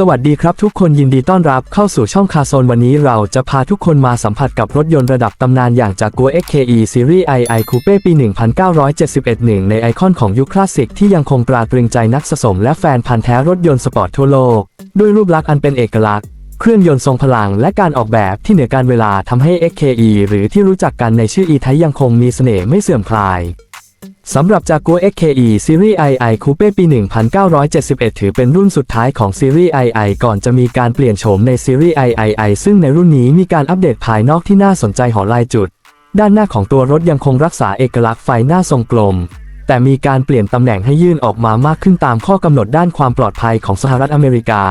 สวัสดีครับทุกคนยินดีต้อนรับเข้าสู่ช่องคาโซนวันนี้เราจะพาทุกคนมาสัมผัสกับรถยนต์ระดับตำนานอย่างจากกัว XKE Series II Coupe ปี 1971 หนึ่งในไอคอนของยุคคลาสสิกที่ยังคงตราตรึงใจนักสะสมและแฟนพันธ์แท้รถยนต์สปอร์ตทั่วโลก ด้วยรูปลักษณ์อันเป็นเอกลักษณ์ เครื่องยนต์ทรงพลังและการออกแบบที่เหนือการเวลาทำให้ XKE หรือที่รู้จักกันในชื่อ E-Type ยังคงมีเสน่ห์ไม่เสื่อมคลายสำหรับจากัว XKE Series II Coupe ปี 1971 ถือเป็นรุ่นสุดท้ายของซีรีส์ II ก่อนจะมีการเปลี่ยนโฉมในซีรีส์ III ซึ่งในรุ่นนี้มีการอัปเดตภายนอกที่น่าสนใจหอลายจุด ด้านหน้าของตัวรถยังคงรักษาเอกลักษณ์ไฟหน้าทรงกลม แต่มีการเปลี่ยนตำแหน่งให้ยื่นออกมามากขึ้นตามข้อกำหนดด้านความปลอดภัยของสหรัฐอเมริกา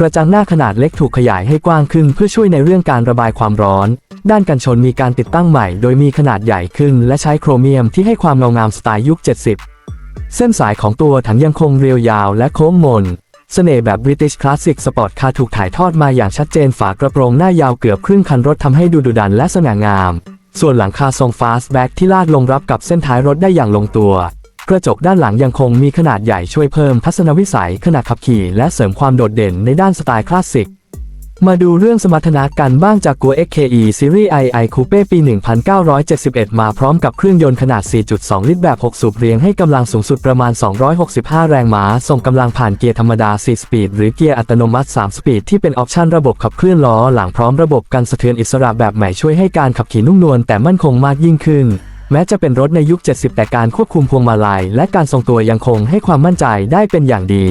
กระจังหน้าขนาดเล็กถูกขยายให้กว้างขึ้นเพื่อช่วยในเรื่องการระบายความร้อน ด้านกันชนมีการติดตั้งใหม่ โดยมีขนาดใหญ่ขึ้น และใช้โครเมียมที่ให้ความเงางามสไตล์ยุค 70 เส้นสายของตัวถังยังคงเรียวยาวและโค้งมน เสน่ห์แบบ British Classic Sport Car ถูกถ่ายทอดมาอย่างชัดเจนฝากระโปรงหน้ายาวเกือบครึ่งคันรถทำให้ดูดุดันและสง่างาม ส่วนหลังคาทรง Fastback ที่ลาดลงรับกับเส้นท้ายรถได้อย่างลงตัว กระจกด้านหลังยังคงมีขนาดใหญ่ช่วยเพิ่มทัศนวิสัยขณะขับขี่ และเสริมความโดดเด่นในด้านสไตล์คลาสสิก มาดูเรื่องสมรรถนะกันบ้างจากกัว XKE Series II Coupe ปี 1971 มาพร้อมกับเครื่องยนต์ขนาด 4.2 ลิตรแบบ 6 สูบเรียงให้กำลังสูงสุดประมาณ 265 แรงม้า ส่งกำลังผ่านเกียร์ธรรมดา 4 สปีด หรือเกียร์อัตโนมัติ 3 สปีด ที่เป็นออปชันระบบขับเคลื่อนล้อหลังพร้อมระบบกันสะเทือนอิสระแบบใหม่ช่วยให้การขับขี่นุ่มนวลแต่มั่นคงมากยิ่งขึ้น แม้จะเป็นรถในยุค 70 แต่การควบคุมพวงมาลัยและการทรงตัวยังคงให้ความมั่นใจได้เป็นอย่างดี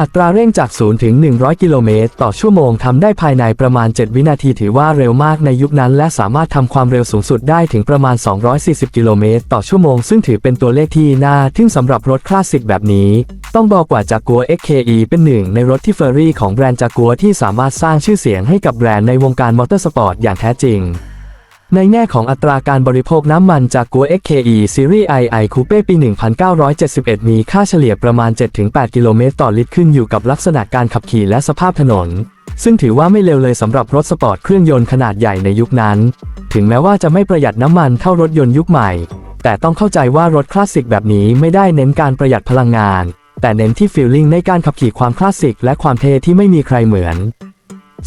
อัตราเร่งจาก 0 ถึง 100 กิโลเมตร ต่อชั่วโมงทำได้ภายในประมาณ 7 วินาทีถือว่าเร็วมากในยุคนั้น และสามารถทำความเร็วสูงสุดได้ถึงประมาณ 240 กิโลเมตร ต่อชั่วโมง ซึ่งถือเป็นตัวเลขที่น่าทึ่งสำหรับรถคลาสสิกแบบนี้ ต้องบอกว่าจากัว XKE เป็นหนึ่งในรถที่เฟอร์รี่ของแบรนด์จากัวที่สามารถสร้างชื่อเสียงให้กับแบรนด์ในวงการมอเตอร์สปอร์ตอย่างแท้จริง ในแง่ของอัตราการบริโภคน้ำมันจากกัว XKE Series II Coupe ปี 1971 มีค่าเฉลี่ยประมาณ 7-8 กิโลเมตรต่อลิตรขึ้นอยู่กับลักษณะการขับขี่และสภาพถนน ซึ่งถือว่าไม่เลวเลยสำหรับรถสปอร์ตเครื่องยนต์ขนาดใหญ่ในยุคนั้น ถึงแม้ว่าจะไม่ประหยัดน้ำมันเท่ารถยนต์ยุคใหม่ แต่ต้องเข้าใจว่ารถคลาสสิกแบบนี้ไม่ได้เน้นการประหยัดพลังงาน แต่เน้นที่ฟีลลิ่งในการขับขี่ความคลาสสิกและความเท่ที่ไม่มีใครเหมือน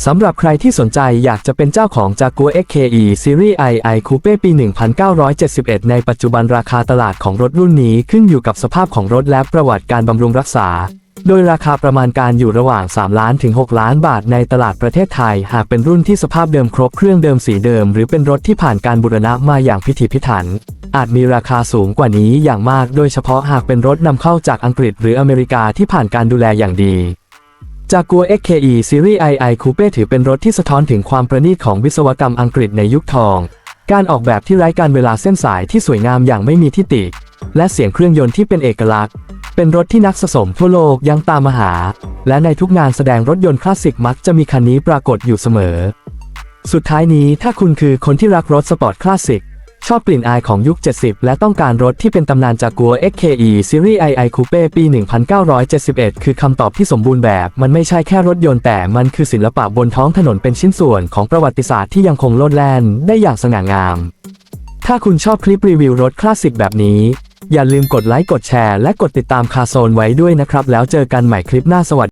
สำหรับใครที่สนใจอยากจะเป็นเจ้าของจากัว XKE Series II Coupe ปี 1971 ในปัจจุบันราคาตลาดของรถรุ่นนี้ขึ้นอยู่กับสภาพของรถและประวัติการบำรุงรักษา โดยราคาประมาณการอยู่ระหว่าง 3 ล้านถึง 6 ล้านบาทในตลาดประเทศไทย หากเป็นรุ่นที่สภาพเดิมครบเครื่องเดิมสีเดิม หรือเป็นรถที่ผ่านการบูรณะมาอย่างพิถีพิถัน อาจมีราคาสูงกว่านี้อย่างมาก โดยเฉพาะหากเป็นรถนำเข้าจากอังกฤษหรืออเมริกาที่ผ่านการดูแลอย่างดี จากกัว XKE Series II Coupe ถือเป็นรถที่สะท้อนถึงความประณีตของวิศวกรรมอังกฤษในยุคทอง การออกแบบที่ไร้การเวลาเส้นสายที่สวยงามอย่างไม่มีที่ติและเสียงเครื่องยนต์ที่เป็นเอกลักษณ์ เป็นรถที่นักสะสมทั่วโลกยังตามมาหา และในทุกงานแสดงรถยนต์คลาสสิกมักจะมีคันนี้ปรากฏอยู่เสมอ สุดท้ายนี้ถ้าคุณคือคนที่รักรถสปอร์ตคลาสสิก ชอบกลิ่นอายของยุค 70 และต้องการรถที่เป็นตำนานจากกัว XKE Series II Coupe ปี 1971 คือคำตอบที่สมบูรณ์แบบ มันไม่ใช่แค่รถยนต์แต่มันคือศิลปะบนท้องถนนเป็นชิ้นส่วนของประวัติศาสตร์ที่ยังคงโลดแล่นได้อย่างสง่างาม ถ้าคุณชอบคลิปรีวิวรถคลาสสิกแบบนี้ อย่าลืมกดไลค์กดแชร์และกดติดตามคาโซนไว้ด้วยนะครับ แล้วเจอกันใหม่คลิปหน้าสวัสดี